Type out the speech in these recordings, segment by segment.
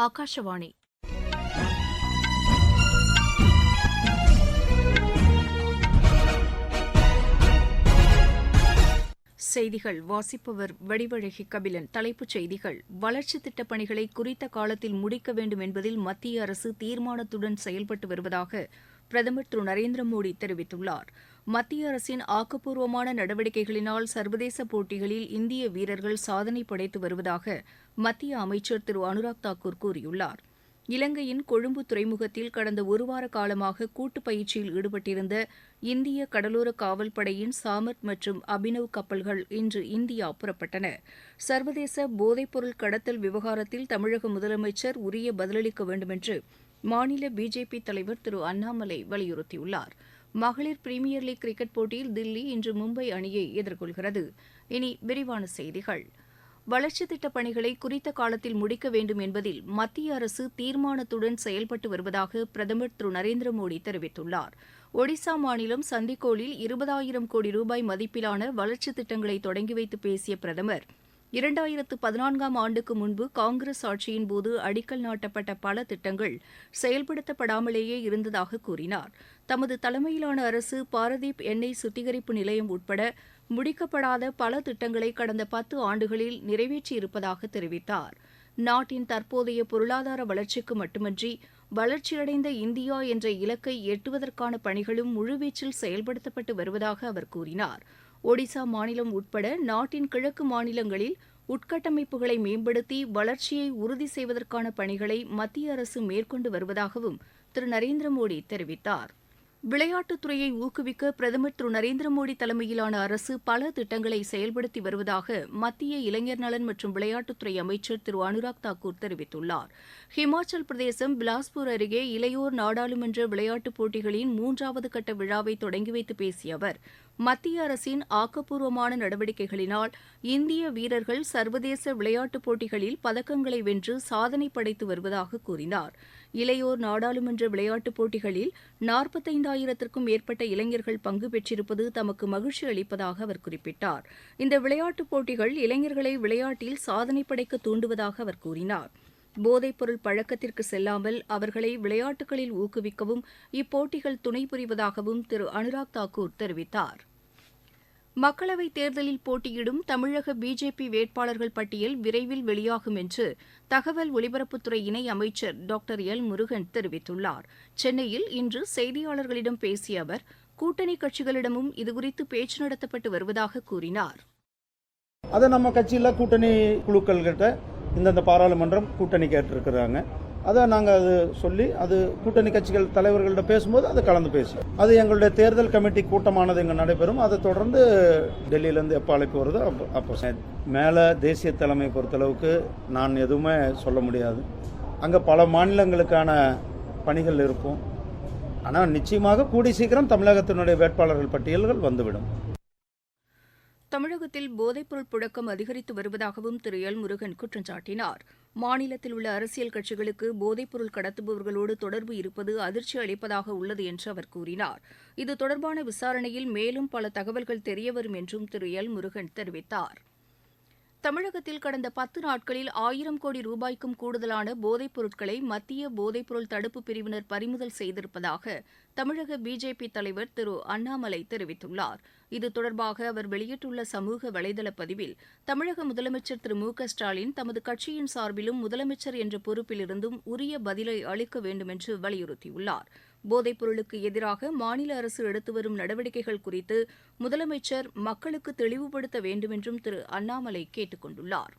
ஆகாஷவாணி செய்திகள். வாசிப்பவர் வடிவழகி கபிலன். தலைப்புச் செய்திகள். வளர்ச்சித் திட்டப் பணிகளை குறித்த காலத்தில் முடிக்க வேண்டும் என்பதில் மத்திய அரசு தீர்மானத்துடன் செயல்பட்டு வருவதாக பிரதமர் திரு நரேந்திர மோடி தெரிவித்துள்ளார். மத்திய அரசின் ஆக்கப்பூர்வமான நடவடிக்கைகளினால் சர்வதேச போட்டிகளில் இந்திய வீரர்கள் சாதனை படைத்து வருவதாக மத்திய அமைச்சர் திரு அனுராக் தாக்கூர் கூறியுள்ளார். இலங்கையின் கொழும்பு துறைமுகத்தில் கடந்த ஒருவார காலமாக கூட்டு பயிற்சியில் ஈடுபட்டிருந்த இந்திய கடலோர காவல் படையின் சாமர்த் மற்றும் அபினவ் கப்பல்கள் இன்று இந்தியா புறப்பட்டன. சர்வதேச போதைப்பொருள் கடத்தல் விவகாரத்தில் தமிழக முதலமைச்சர் உரிய பதிலளிக்க வேண்டுமென்று மாநில பிஜேபி தலைவர் திரு அண்ணாமலை வலியுறுத்தியுள்ளார். மகளிர் பிரீமியர் லீக் கிரிக்கெட் போட்டியில் தில்லி இன்று மும்பை அணியை எதிர்கொள்கிறது. இனி விரிவான செய்திகள். வளர்ச்சித் திட்டப் பணிகளை குறித்த காலத்தில் முடிக்க வேண்டும் என்பதில் மத்திய அரசு தீர்மானத்துடன் செயல்பட்டு வருவதாக பிரதமர் திரு நரேந்திர மோடி தெரிவித்துள்ளார். ஒடிசா மாநிலம் சந்திக்கோலில் இருபதாயிரம் கோடி ரூபாய் மதிப்பிலான வளர்ச்சித் திட்டங்களை தொடங்கி வைத்து பேசிய பிரதமர் இரண்டாயிரத்து பதினான்காம் ஆண்டுக்கு முன்பு காங்கிரஸ் ஆட்சியின் போது அடிக்கல் நாட்டப்பட்ட பல திட்டங்கள் செயல்படுத்தப்படாமலேயே இருந்ததாக கூறினார். தமது தலைமையிலான அரசு பாரதீப் எண்ணெய் சுத்திகரிப்பு நிலையம் உட்பட முடிக்கப்படாத பல திட்டங்களை கடந்த பத்து ஆண்டுகளில் நிறைவேற்றியிருப்பதாக தெரிவித்தார். நாட்டின் தற்போதைய பொருளாதார வளர்ச்சிக்கு மட்டுமன்றி வளர்ச்சியடைந்த இந்தியா என்ற இலக்கை எட்டுவதற்கான பணிகளும் முழுவீச்சில் செயல்படுத்தப்பட்டு வருவதாக அவர் கூறினார். ஒடிசா மாநிலம் உட்பட நாட்டின் கிழக்கு மாநிலங்களில் உட்கட்டமைப்புகளை மேம்படுத்தி வளர்ச்சியை உறுதி செய்வதற்கான பணிகளை மத்திய அரசு மேற்கொண்டு வருவதாகவும் திரு நரேந்திர மோடி தெரிவித்தார். விளையாட்டுத் துறையை ஊக்குவிக்க பிரதமர் திரு நரேந்திர மோடி தலைமையிலான அரசு பல திட்டங்களை செயல்படுத்தி வருவதாக மத்திய இளைஞர் நலன் மற்றும் விளையாட்டுத்துறை அமைச்சர் திரு அனுராக் தாக்கூர் தெரிவித்துள்ளார். ஹிமாச்சல் பிரதேசம் பிலாஸ்பூர் அருகே இளையோர் நாடாளுமன்ற விளையாட்டுப் போட்டிகளின் மூன்றாவது கட்ட விழாவை தொடங்கி வைத்து பேசிய அவர் மத்திய அரசின் ஆக்கப்பூர்வமான நடவடிக்கைகளினால் இந்திய வீரர்கள் சர்வதேச விளையாட்டுப் போட்டிகளில் பதக்கங்களை வென்று சாதனை படைத்து வருவதாக கூறினார். இளையோர் நாடாளுமன்ற விளையாட்டுப் போட்டிகளில் நாற்பத்தைந்தாயிரத்திற்கும் மேற்பட்ட இளைஞர்கள் பங்கு பெற்றிருப்பது தமக்கு மகிழ்ச்சி அளிப்பதாக அவர் குறிப்பிட்டார். இந்த விளையாட்டுப் போட்டிகள் இளைஞர்களை விளையாட்டில் சாதனை படைக்க தூண்டுவதாக அவர் கூறினார். போதைப்பொருள் பழக்கத்திற்கு செல்லாமல் அவர்களை விளையாட்டுகளில் ஊக்குவிக்கவும் இப்போட்டிகள் துணை புரிவதாகவும் திரு அனுராக் தாக்கூர் தெரிவித்தார். மக்களவைத் தேர்தலில் போட்டியிடும் தமிழக பிஜேபி வேட்பாளர்கள் பட்டியல் விரைவில் வெளியாகும் என்று தகவல் ஒலிபரப்புத்துறை இணை அமைச்சர் டாக்டர் எல் முருகன் தெரிவித்துள்ளார். சென்னையில் இன்று செய்தியாளர்களிடம் பேசிய அவர் கூட்டணி கட்சிகளிடமும் இதுகுறித்து பேச்சு நடத்தப்பட்டு வருவதாக கூறினார். அதை நம்ம கட்சியில் கூட்டணி குழுக்கள்கிட்ட இந்தந்த பாராளுமன்றம் கூட்டணி கேட்டிருக்கிறாங்க. அதை நாங்கள் அது சொல்லி அது கூட்டணி கட்சிகள் தலைவர்கள்ட்ட பேசும்போது அதை கலந்து பேசுவோம் அது எங்களுடைய தேர்தல் கமிட்டி கூட்டமானது இங்கே நடைபெறும். அதை தொடர்ந்து டெல்லியிலேருந்து எப்போ அழைப்பு வருதோ அப்போ அப்போ மேலே தேசிய தலைமை பொறுத்தளவுக்கு நான் எதுவுமே சொல்ல முடியாது. அங்கே பல மாநிலங்களுக்கான பணிகள் இருக்கும். ஆனால் நிச்சயமாக கூடி சீக்கிரம் தமிழகத்தினுடைய வேட்பாளர்கள் பட்டியல்கள் வந்துவிடும். தமிழகத்தில் போதைப்பொருள் புழக்கம் அதிகரித்து வருவதாகவும் திரு. எல். முருகன் குற்றம் சாட்டினார். மாநிலத்தில் உள்ள அரசியல் கட்சிகளுக்கு போதைப்பொருள் கடத்துபவர்களோடு தொடர்பு இருப்பது அதிர்ச்சி அளிப்பதாக உள்ளது என்று அவர் கூறினார். இது தொடர்பான விசாரணையில் மேலும் பல தகவல்கள் தெரியவரும் என்றும் திரு. எல். முருகன் தெரிவித்தார். தமிழகத்தில் கடந்த பத்து நாட்களில் ஆயிரம் கோடி ரூபாய்க்கும் கூடுதலான போதைப் பொருட்களை மத்திய போதைப்பொருள் தடுப்பு பிரிவினர் பறிமுதல் செய்திருப்பதாக தமிழக பிஜேபி தலைவர் திரு அண்ணாமலை தெரிவித்துள்ளார். இது தொடர்பாக அவர் வெளியிட்டுள்ள சமூக வலைதள பதிவில் தமிழக முதலமைச்சர் திரு மு க ஸ்டாலின் தமது கட்சியின் சார்பிலும் முதலமைச்சர் என்ற பொறுப்பிலிருந்தும் உரிய பதிலை அளிக்க வேண்டுமென்று வலியுறுத்தியுள்ளார். போதைப் பொருளுக்கு எதிராக மாநில அரசு எடுத்து வரும் நடவடிக்கைகள் குறித்து முதலமைச்சர் மக்களுக்கு தெளிவுபடுத்த வேண்டுமென்றும் திரு அண்ணாமலை கேட்டுக் கொண்டுள்ளார்.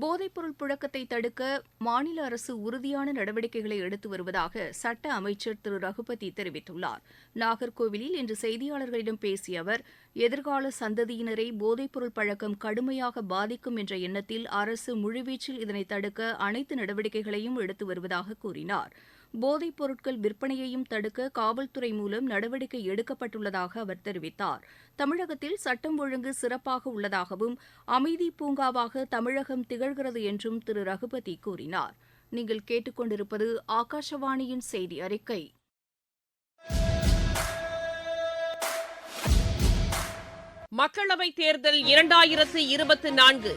போதைப்பொருள் புழக்கத்தை தடுக்க மாநில அரசு உறுதியான நடவடிக்கைகளை எடுத்து வருவதாக சட்ட அமைச்சர் திரு ரகுபதி தெரிவித்துள்ளார். நாகர்கோவிலில் இன்று செய்தியாளர்களிடம் பேசிய அவர் எதிர்கால சந்ததியினரை போதைப்பொருள் பழக்கம் கடுமையாக பாதிக்கும் என்ற எண்ணத்தில் அரசு முழுவீச்சில் இதனை தடுக்க அனைத்து நடவடிக்கைகளையும் எடுத்து வருவதாக கூறினார். போதைப் பொருட்கள் விற்பனையையும் தடுக்க காவல்துறை மூலம் நடவடிக்கை எடுக்கப்பட்டுள்ளதாக அவர் தெரிவித்தார். தமிழகத்தில் சட்டம் ஒழுங்கு சிறப்பாக உள்ளதாகவும் அமைதி பூங்காவாக தமிழகம் திகழ்கிறது என்றும் திரு. ரகுபதி கூறினார். நீங்கள் கேட்டுக்கொண்டிருப்பது ஆகாஷவாணியின் செய்தி அறிக்கை. மக்களவைத் தேர்தல் இரண்டாயிரத்து இருபத்தி நான்கு.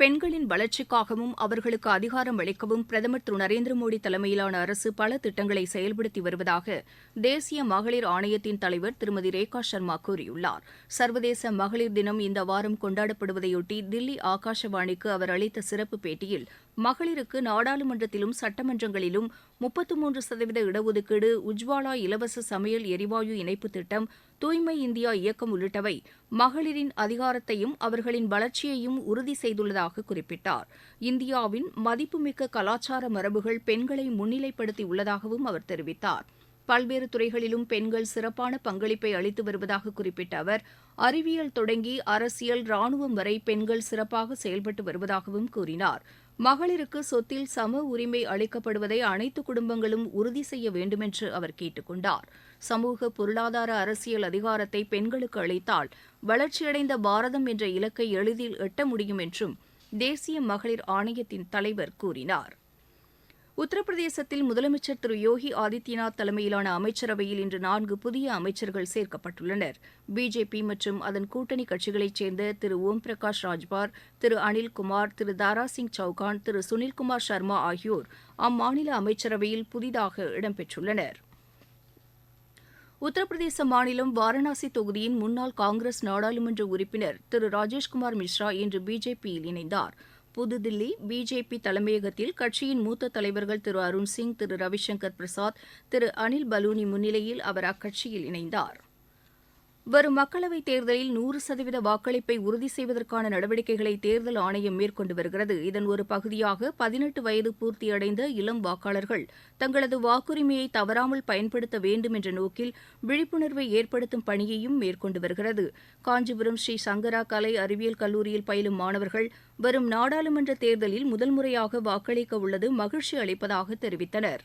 பெண்களின் வளர்ச்சிக்காகவும் அவர்களுக்கு அதிகாரம் அளிக்கவும் பிரதமர் திரு. நரேந்திர மோடி தலைமையிலான அரசு பல திட்டங்களை செயல்படுத்தி வருவதாக தேசிய மகளிர் ஆணையத்தின் தலைவர் திருமதி ரேகா சர்மா கூறியுள்ளார். சர்வதேச மகளிர் தினம் இந்த வாரம் கொண்டாடப்படுவதையொட்டி தில்லி ஆகாஷவாணிக்கு அவர் அளித்த சிறப்பு பேட்டியில் மகளிருக்கு நாடாளுமன்றத்திலும் சட்டமன்றங்களிலும் முப்பத்து மூன்று சதவீத இடஒதுக்கீடு உஜ்வாலா இலவச சமையல் எரிவாயு இணைப்பு திட்டம் தூய்மை இந்தியா இயக்கம் உள்ளிட்டவை மகளிரின் அதிகாரத்தையும் அவர்களின் வளர்ச்சியையும் உறுதி செய்துள்ளதாக குறிப்பிட்டார். இந்தியாவின் மதிப்புமிக்க கலாச்சார மரபுகள் பெண்களை முன்னிலைப்படுத்தி உள்ளதாகவும் அவர் தெரிவித்தார். பல்வேறு துறைகளிலும் பெண்கள் சிறப்பான பங்களிப்பை அளித்து வருவதாக குறிப்பிட்ட அவர் அறிவியல் தொடங்கி அரசியல் ராணுவம் வரை பெண்கள் சிறப்பாக செயல்பட்டு வருவதாகவும் கூறினார். மகளிருக்கு சொத்தில் சம உரிமை அளிக்கப்படுவதை அனைத்து குடும்பங்களும் உறுதி செய்ய வேண்டுமென்று அவர் கேட்டுக் கொண்டார் சமூக பொருளாதார அரசியல் அதிகாரத்தை பெண்களுக்கு அளித்தால் வளர்ச்சியடைந்த பாரதம் என்ற இலக்கை எளிதில் எட்ட முடியும் என்றும் தேசிய மகளிர் ஆணையத்தின் தலைவர் கூறினார். உத்தரப்பிரதேசத்தில் முதலமைச்சர் திரு யோகி ஆதித்யநாத் தலைமையிலான அமைச்சரவையில் இன்று நான்கு புதிய அமைச்சர்கள் சேர்க்கப்பட்டுள்ளனர். பிஜேபி மற்றும் அதன் கூட்டணி கட்சிகளைச் சேர்ந்த திரு ஓம் பிரகாஷ் ராஜ்பார் திரு அனில்குமார் திரு தாராசிங் சௌகான் திரு சுனில்குமார் சர்மா ஆகியோர் அம்மாநில அமைச்சரவையில் புதிதாக இடம்பெற்றுள்ளனா் உத்தரப்பிரதேச மாநிலம் வாரணாசி தொகுதியின் முன்னாள் காங்கிரஸ் நாடாளுமன்ற உறுப்பினர் திரு ராஜேஷ்குமார் மிஸ்ரா இன்று பிஜேபியில் இணைந்தார். புதுதில்லி பிஜேபி தலைமையகத்தில் கட்சியின் மூத்த தலைவர்கள் திரு அருண் சிங் திரு ரவிசங்கர் பிரசாத் திரு அனில் பலூனி முன்னிலையில் அவர் அக்கட்சியில் இணைந்தார். வரும் மக்களவைத் தேர்தலில் நூறு சதவீத வாக்களிப்பை உறுதி செய்வதற்கான நடவடிக்கைகளை தேர்தல் ஆணையம் மேற்கொண்டு வருகிறது. இதன் ஒரு பகுதியாக பதினெட்டு வயது பூர்த்தியடைந்த இளம் வாக்காளர்கள் தங்களது வாக்குரிமையை தவறாமல் பயன்படுத்த வேண்டும் என்ற நோக்கில் விழிப்புணர்வை ஏற்படுத்தும் பணியையும் மேற்கொண்டு வருகிறது. காஞ்சிபுரம் ஸ்ரீ சங்கரா கலை அறிவியல் கல்லூரியில் பயிலும் மாணவர்கள் வரும் நாடாளுமன்ற தேர்தலில் முதல் முறையாக வாக்களிக்க உள்ளது மகிழ்ச்சி அளிப்பதாக தெரிவித்தனர்.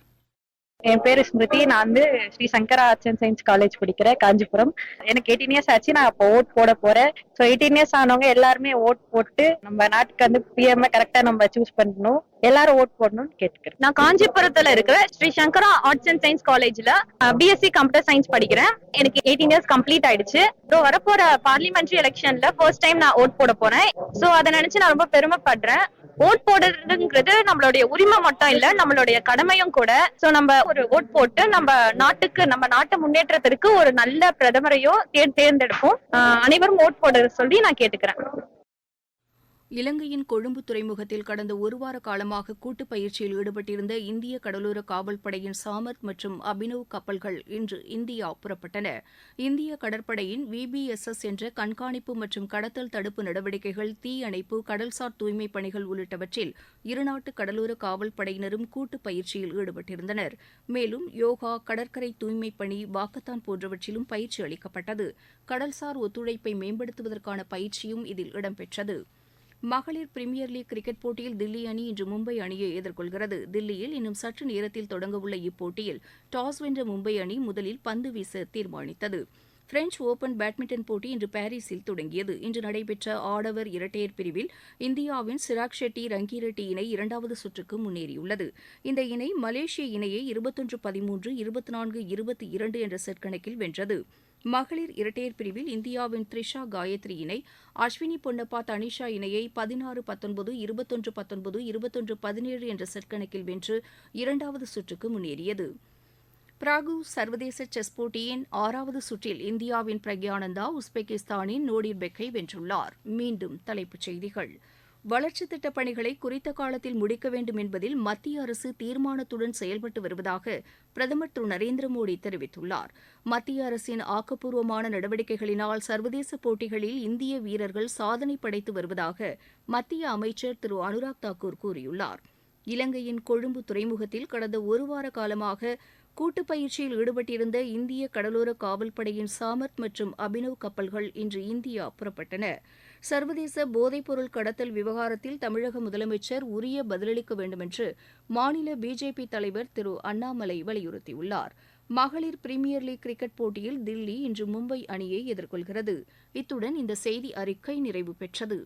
என் பேரு ஸ்மிருதி. நான் வந்து Sri Sankara arts and science college படிக்கிறேன் காஞ்சிபுரம். எனக்கு எயிட்டீன் இயர்ஸ் ஆச்சு. நான் அப்போ ஓட் போட போறேன். ஸோ எயிட்டீன் இயர்ஸ் ஆனவங்க எல்லாருமே ஓட் போட்டு நம்ம நாட்டுக்கு வந்து பிஎம் கரெக்டா நம்ம சூஸ் பண்ணணும். எல்லாரும் ஓட் போடணும்னு கேட்டுக்கிறேன். நான் காஞ்சிபுரத்துல இருக்கிற Sri Sankara arts and science காலேஜ்ல பிஎஸ்சி கம்ப்யூட்டர் சயின்ஸ் படிக்கிறேன். எனக்கு எயிட்டீன் இயர்ஸ் கம்ப்ளீட் ஆயிடுச்சு. ஸோ வரப்போற பார்லிமெண்ட்ரி எலெக்ஷன்ல ஃபர்ஸ்ட் டைம் நான் ஓட் போட போறேன். ஸோ அதை நினைச்சு நான் ரொம்ப பெருமைப்படுறேன். ஓட் போடுறதுங்கிறது நம்மளுடைய உரிமை மட்டும் இல்ல நம்மளுடைய கடமையும் கூட. சோ நம்ம ஒரு ஓட் போட்டு நம்ம நாட்டுக்கு நம்ம நாட்டு முன்னேற்றத்திற்கு ஒரு நல்ல பிரதமரையோ தேர் தேர்ந்தெடுப்போம். அனைவரும் ஓட் போடுறது சொல்லி நான் கேட்டுக்கிறேன். இலங்கையின் கொழும்பு துறைமுகத்தில் கடந்த ஒரு வார காலமாக கூட்டுப் பயிற்சியில் ஈடுபட்டிருந்த இந்திய கடலோர காவல்படையின் சாமர்த் மற்றும் அபினவ் கப்பல்கள் இன்று இந்தியா புறப்பட்டன. இந்திய கடற்படையின் விபிஎஸ்எஸ் என்ற கண்காணிப்பு மற்றும் கடத்தல் தடுப்பு நடவடிக்கைகள் தீ அணைப்பு கடல்சார் தூய்மைப் பணிகள் உள்ளிட்டவற்றில் இருநாட்டு கடலோர காவல்படையினரும் கூட்டுப் பயிற்சியில் ஈடுபட்டிருந்தனர். மேலும் யோகா கடற்கரை தூய்மைப் பணி வாக்கத்தான் போன்றவற்றிலும் பயிற்சி அளிக்கப்பட்டது. கடல்சார் ஒத்துழைப்பை மேம்படுத்துவதற்கான பயிற்சியும் இதில் இடம்பெற்றது. மகளிர் பிரீமியர் லீக் கிரிக்கெட் போட்டியில் தில்லி அணி இன்று மும்பை அணியை எதிர்கொள்கிறது. தில்லியில் இன்னும் சற்று நேரத்தில் தொடங்கவுள்ள இப்போட்டியில் டாஸ் வென்ற மும்பை அணி முதலில் பந்து வீச தீர்மானித்தது. பிரெஞ்ச் ஓபன் பேட்மிண்டன் போட்டி இன்று பாரிஸில் தொடங்கியது. இன்று நடைபெற்ற ஆடவர் இரட்டையர் பிரிவில் இந்தியாவின் சிராக் ஷெட்டி ரங்கிரெட்டி இணை இரண்டாவது சுற்றுக்கு முன்னேறியுள்ளது. இந்த இணை மலேசிய இணையை இருபத்தொன்று பதிமூன்று இருபத்தி நான்கு இருபத்தி இரண்டு என்ற செட் கணக்கில் வென்றது. மகளிர் இரட்டையர் பிரிவில் இந்தியாவின் த்ரிஷா காயத்ரி இணை அஸ்வினி பொன்னப்பா தனிஷா இணையை பதினாறு பத்தொன்பது இருபத்தொன்று பத்தொன்பது இருபத்தொன்று பதினேழு என்ற செட் கணக்கில் வென்று இரண்டாவது சுற்றுக்கு முன்னேறியது. பிராகு சர்வதேச செஸ் போட்டியின் ஆறாவது சுற்றில் இந்தியாவின் பிரக்யானந்தா உஸ்பெகிஸ்தானின் நோடிர்பெக்கை வென்றுள்ளார். மீண்டும் தலைப்புச் செய்திகள். வளர்ச்சித் திட்டப் பணிகளை குறித்த காலத்தில் முடிக்க வேண்டும் என்பதில் மத்திய அரசு தீர்மானத்துடன் செயல்பட்டு வருவதாக பிரதமர் திரு. நரேந்திர மோடி தெரிவித்துள்ளார். மத்திய அரசின் ஆக்கப்பூர்வமான நடவடிக்கைகளினால் சர்வதேச போட்டிகளில் இந்திய வீரர்கள் சாதனை படைத்து வருவதாக மத்திய அமைச்சர் திரு. அனுராக் தாக்கூர் கூறியுள்ளார். இலங்கையின் கொழும்பு துறைமுகத்தில் கடந்த ஒரு வார காலமாக கூட்டுப் பயிற்சியில் ஈடுபட்டிருந்த இந்திய கடலோர காவல்படையின் சாமர்த் மற்றும் அபினவ் கப்பல்கள் இன்று இந்தியா புறப்பட்டன. சர்வதேச போதைப்பொருள் கடத்தல் விவகாரத்தில் தமிழக முதலமைச்சர் உரிய பதிலளிக்க வேண்டுமென்று மாநில பிஜேபி தலைவர் திரு அண்ணாமலை வலியுறுத்தியுள்ளார். மகளிர் பிரீமியர் லீக் கிரிக்கெட் போட்டியில் தில்லி இன்று மும்பை அணியை எதிர்கொள்கிறது. இத்துடன் இந்த செய்தி அறிக்கை நிறைவு பெற்றது.